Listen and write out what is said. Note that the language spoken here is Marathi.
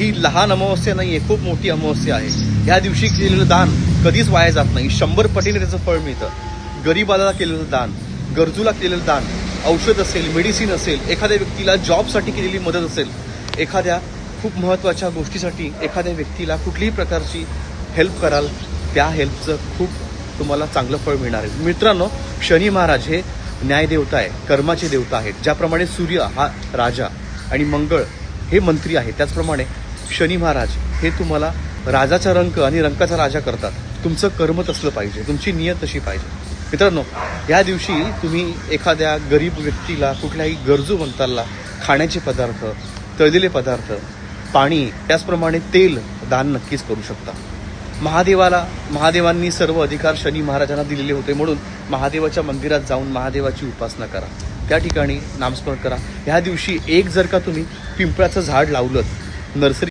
ही लहान अमावस्या नाही आहे खूप मोठी अमावस्या आहे. ह्या दिवशी केलेलं दान कधीच वाया जात नाही. शंभर पटीने त्याचं फळ मिळतं. गरीबाला केलेलं दान गरजूला केलेलं दान औषध असेल मेडिसिन असेल एखाद्या व्यक्तीला जॉबसाठी केलेली मदत असेल एखाद्या खूप महत्त्वाच्या गोष्टीसाठी एखाद्या व्यक्तीला कुठलीही प्रकारची हेल्प कराल त्या हेल्पचं खूप तुम्हाला चांगलं फळ मिळणार आहे. मित्रांनो शनी महाराज हे न्यायदेवता आहे कर्माचे देवता आहेत. ज्याप्रमाणे सूर्य हा राजा आणि मंगळ हे मंत्री आहे त्याचप्रमाणे शनी महाराज हे तुम्हाला राजाचा रंक आणि रंकाचा राजा करतात. तुमचं कर्म तसलं पाहिजे तुमची नियत तशी पाहिजे. मित्रांनो या दिवशी तुम्ही एखाद्या गरीब व्यक्तीला कुठल्याही गरजू मंताला खाण्याचे पदार्थ तळलेले पदार्थ पाणी त्याचप्रमाणे तेल दान नक्कीच करू शकता. महादेवाला महादेवांनी सर्व अधिकार शनी महाराजांना दिलेले होते म्हणून महादेवाच्या मंदिरात जाऊन महादेवाची उपासना करा. त्या ठिकाणी नामस्मरण करा. ह्या दिवशी एक जर का तुम्ही पिंपळाचं झाड लावलं नर्सरी